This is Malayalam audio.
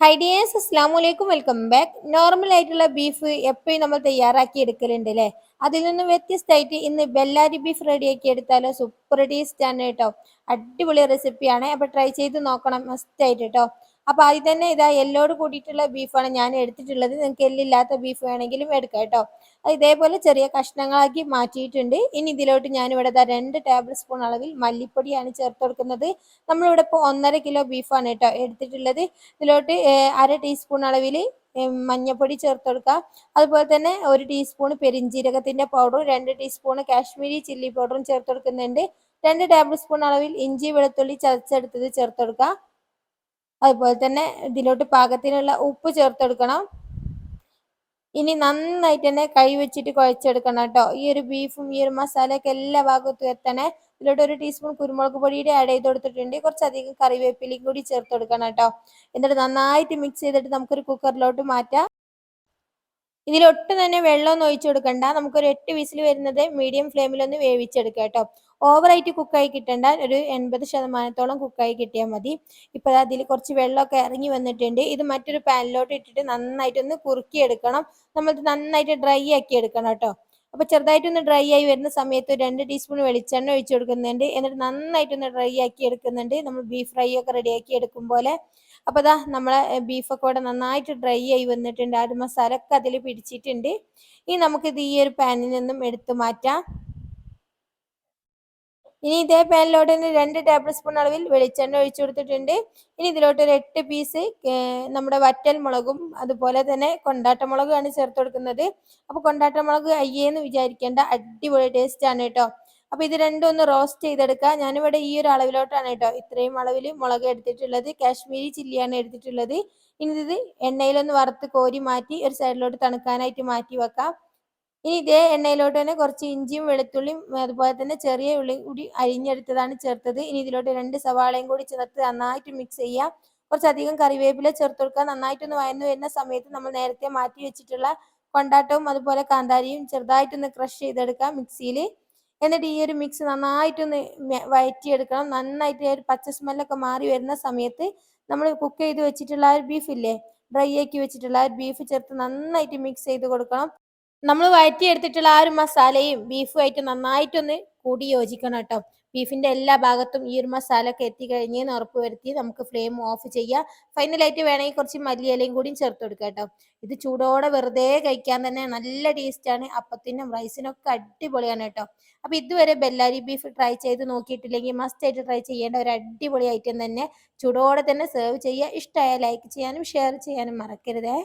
ഹൈ ഡിയേഴ്സ് അസ്ലാം വലൈക്കും വെൽക്കം ബാക്ക് നോർമൽ ആയിട്ടുള്ള ബീഫ് എപ്പോഴും നമ്മൾ തയ്യാറാക്കി എടുക്കലുണ്ട് അല്ലേ അതിൽ നിന്നും വ്യത്യസ്തമായിട്ട് ഇന്ന് ബെല്ലാരി ബീഫ് റെഡിയാക്കി എടുത്താലോ? സൂപ്പർ ടേസ്റ്റ് ആണ് കേട്ടോ. അടിപൊളി റെസിപ്പിയാണ് അപ്പൊ ട്രൈ ചെയ്ത് നോക്കണം. മസ്റ്റ് ആയിട്ട് കേട്ടോ. അപ്പൊ അതിൽ തന്നെ ഇതാ എല്ലോട് കൂടിയിട്ടുള്ള ബീഫാണ് ഞാൻ എടുത്തിട്ടുള്ളത്. നിങ്ങൾക്ക് എല്ലില്ലാത്ത ബീഫ് വേണമെങ്കിലും എടുക്കാം കേട്ടോ. അത് ഇതേപോലെ ചെറിയ കഷ്ണങ്ങളാക്കി മാറ്റിയിട്ടുണ്ട്. ഇനി ഇതിലോട്ട് ഞാനിവിടെ ഇതാ രണ്ട് ടേബിൾ സ്പൂൺ അളവിൽ മല്ലിപ്പൊടിയാണ് ചേർത്ത് കൊടുക്കുന്നത്. നമ്മളിവിടെ ഇപ്പോൾ ഒന്നര കിലോ ബീഫാണ് കേട്ടോ എടുത്തിട്ടുള്ളത്. ഇതിലോട്ട് അര ടീസ്പൂൺ അളവിൽ മഞ്ഞപ്പൊടി ചേർത്ത് കൊടുക്കുക. അതുപോലെ തന്നെ ഒരു ടീസ്പൂൺ പെരിഞ്ജീരകത്തിന്റെ പൗഡറും രണ്ട് ടീസ്പൂൺ കാശ്മീരി ചില്ലി പൗഡറും ചേർത്ത് കൊടുക്കുന്നുണ്ട്. രണ്ട് ടേബിൾ സ്പൂൺ അളവിൽ ഇഞ്ചി വെളുത്തുള്ളി ചതച്ചെടുത്തത് ചേർത്ത് കൊടുക്കുക. അതുപോലെ തന്നെ ഇതിലോട്ട് പാകത്തിനുള്ള ഉപ്പ് ചേർത്തെടുക്കണം. ഇനി നന്നായിട്ട് തന്നെ കൈ വെച്ചിട്ട് കുഴച്ചെടുക്കണം കേട്ടോ. ഈ ഒരു ബീഫും ഈ ഒരു മസാലയൊക്കെ എല്ലാ ഭാഗത്തും എത്തണേ. ഇതിലോട്ട് ഒരു ടീസ്പൂൺ കുരുമുളക് പൊടിയുടെ ആഡ് ചെയ്ത് കൊടുത്തിട്ടുണ്ട്. കുറച്ചധികം കറിവേപ്പിലയും കൂടി ചേർത്ത് കൊടുക്കണം കേട്ടോ. എന്നിട്ട് നന്നായിട്ട് മിക്സ് ചെയ്തിട്ട് നമുക്കൊരു കുക്കറിലോട്ട് മാറ്റാം. ഇതിലൊട്ടും തന്നെ വെള്ളമൊന്നും ഒഴിച്ചു കൊടുക്കണ്ട. നമുക്കൊരു എട്ട് വിസിൽ വരുന്നത് മീഡിയം ഫ്ലെയിമിലൊന്ന് വേവിച്ചെടുക്കാം കേട്ടോ. ഓവറായിട്ട് കുക്കായി കിട്ടേണ്ട. ഒരു എൺപത് ശതമാനത്തോളം കുക്കായി കിട്ടിയാൽ മതി. ഇപ്പോൾ അതിൽ കുറച്ച് വെള്ളമൊക്കെ ഇറങ്ങി വന്നിട്ടുണ്ട്. ഇത് മറ്റൊരു പാനിലോട്ട് ഇട്ടിട്ട് നന്നായിട്ടൊന്ന് കുറുക്കി എടുക്കണം നമ്മൾ നന്നായിട്ട് ഡ്രൈ ആക്കി എടുക്കണം കേട്ടോ. അപ്പോൾ ചെറുതായിട്ടൊന്ന് ഡ്രൈ ആയി വരുന്ന സമയത്ത് രണ്ട് ടീസ്പൂൺ വെളിച്ചെണ്ണ ഒഴിച്ചു കൊടുക്കുന്നുണ്ട്. എന്നിട്ട് നന്നായിട്ടൊന്ന് ഡ്രൈ ആക്കി എടുക്കുന്നുണ്ട്. നമ്മൾ ബീഫ് ഫ്രൈ ഒക്കെ റെഡിയാക്കി എടുക്കും പോലെ. അപ്പോൾ ഇതാ നമ്മളെ ബീഫൊക്കെ ഇവിടെ നന്നായിട്ട് ഡ്രൈ ആയി വന്നിട്ടുണ്ട്. ആ മസാല ഒക്കെ അതിൽ പിടിച്ചിട്ടുണ്ട്. ഇനി നമുക്കിത് ഈ ഒരു പാനിൽ നിന്നും എടുത്തു മാറ്റാം. ഇനി ഇതേ പാനിലോട്ട് തന്നെ രണ്ട് ടേബിൾ സ്പൂൺ അളവിൽ വെളിച്ചെണ്ണ ഒഴിച്ചു കൊടുത്തിട്ടുണ്ട്. ഇനി ഇതിലോട്ട് ഒരു എട്ട് പീസ് നമ്മുടെ വറ്റൽ മുളകും അതുപോലെ തന്നെ കൊണ്ടാട്ട മുളകുമാണ് ചേർത്ത് കൊടുക്കുന്നത്. അപ്പോൾ കൊണ്ടാട്ട മുളക് അയ്യേന്ന് വിചാരിക്കേണ്ട അടിപൊളി ടേസ്റ്റ് ആണ് കേട്ടോ. അപ്പോൾ ഇത് രണ്ടും ഒന്ന് റോസ്റ്റ് ചെയ്തെടുക്കുക. ഞാനിവിടെ ഈ ഒരു അളവിലോട്ടാണ് കേട്ടോ ഇത്രയും അളവിൽ മുളക് എടുത്തിട്ടുള്ളത് കാശ്മീരി ചില്ലിയാണ് എടുത്തിട്ടുള്ളത്. ഇനി ഇത് എണ്ണയിലൊന്ന് വറുത്ത് കോരി മാറ്റി ഒരു സൈഡിലോട്ട് തണുക്കാനായിട്ട് മാറ്റി വെക്കാം. ഇനി ഇതേ എണ്ണയിലോട്ട് തന്നെ കുറച്ച് ഇഞ്ചിയും വെളുത്തുള്ളിയും അതുപോലെ തന്നെ ചെറിയ ഉള്ളി കൂടി അരിഞ്ഞെടുത്തതാണ് ചേർത്തത്. ഇനി ഇതിലോട്ട് രണ്ട് സവാളയും കൂടി ചേർത്ത് നന്നായിട്ട് മിക്സ് ചെയ്യാം. കുറച്ചധികം കറിവേപ്പില ചേർത്ത് കൊടുക്കുക. നന്നായിട്ടൊന്ന് വയന്നു വരുന്ന സമയത്ത് നമ്മൾ നേരത്തെ മാറ്റി വെച്ചിട്ടുള്ള കൊണ്ടാട്ടവും അതുപോലെ കാന്താരിയും ചെറുതായിട്ടൊന്ന് ക്രഷ് ചെയ്തെടുക്കാം മിക്സിയിൽ. എന്നിട്ട് ഈ ഒരു മിക്സ് നന്നായിട്ടൊന്ന് വയറ്റിയെടുക്കണം. നന്നായിട്ട് ഒരു പച്ച സ്മെല്ലൊക്കെ മാറി വരുന്ന സമയത്ത് നമ്മൾ കുക്ക് ചെയ്ത് വെച്ചിട്ടുള്ള ആ ഒരു ബീഫ് ഇല്ലേ? ഡ്രൈ ആക്കി വെച്ചിട്ടുള്ള ആ ബീഫ് ചേർത്ത് നന്നായിട്ട് മിക്സ് ചെയ്ത് കൊടുക്കണം. നമ്മൾ വഴറ്റിയെടുത്തിട്ടുള്ള ആ ഒരു മസാലയും ബീഫുമായിട്ട് നന്നായിട്ടൊന്ന് കൂടി യോജിക്കണം കേട്ടോ. ബീഫിന്റെ എല്ലാ ഭാഗത്തും ഈ ഒരു മസാല ഒക്കെ എത്തിക്കഴിഞ്ഞെന്ന് ഉറപ്പ് വരുത്തി നമുക്ക് ഫ്ലെയിം ഓഫ് ചെയ്യാം. ഫൈനലായിട്ട് വേണമെങ്കിൽ കുറച്ച് മല്ലിയിലയും കൂടിയും ചേർത്ത് കൊടുക്കുക കേട്ടോ. ഇത് ചൂടോടെ വെറുതെ കഴിക്കാൻ തന്നെ നല്ല ടേസ്റ്റാണ് അപ്പത്തിനും റൈസിനൊക്കെ അടിപൊളിയാണ് കേട്ടോ. അപ്പൊ ഇതുവരെ ബെല്ലാരി ബീഫ് ട്രൈ ചെയ്ത് നോക്കിയിട്ടില്ലെങ്കിൽ മസ്റ്റ് ആയിട്ട് ട്രൈ ചെയ്യേണ്ട ഒരു അടിപൊളി ഐറ്റം തന്നെ. ചൂടോടെ തന്നെ സെർവ് ചെയ്യുക. ഇഷ്ടമായ ലൈക്ക് ചെയ്യാനും ഷെയർ ചെയ്യാനും മറക്കരുതേ.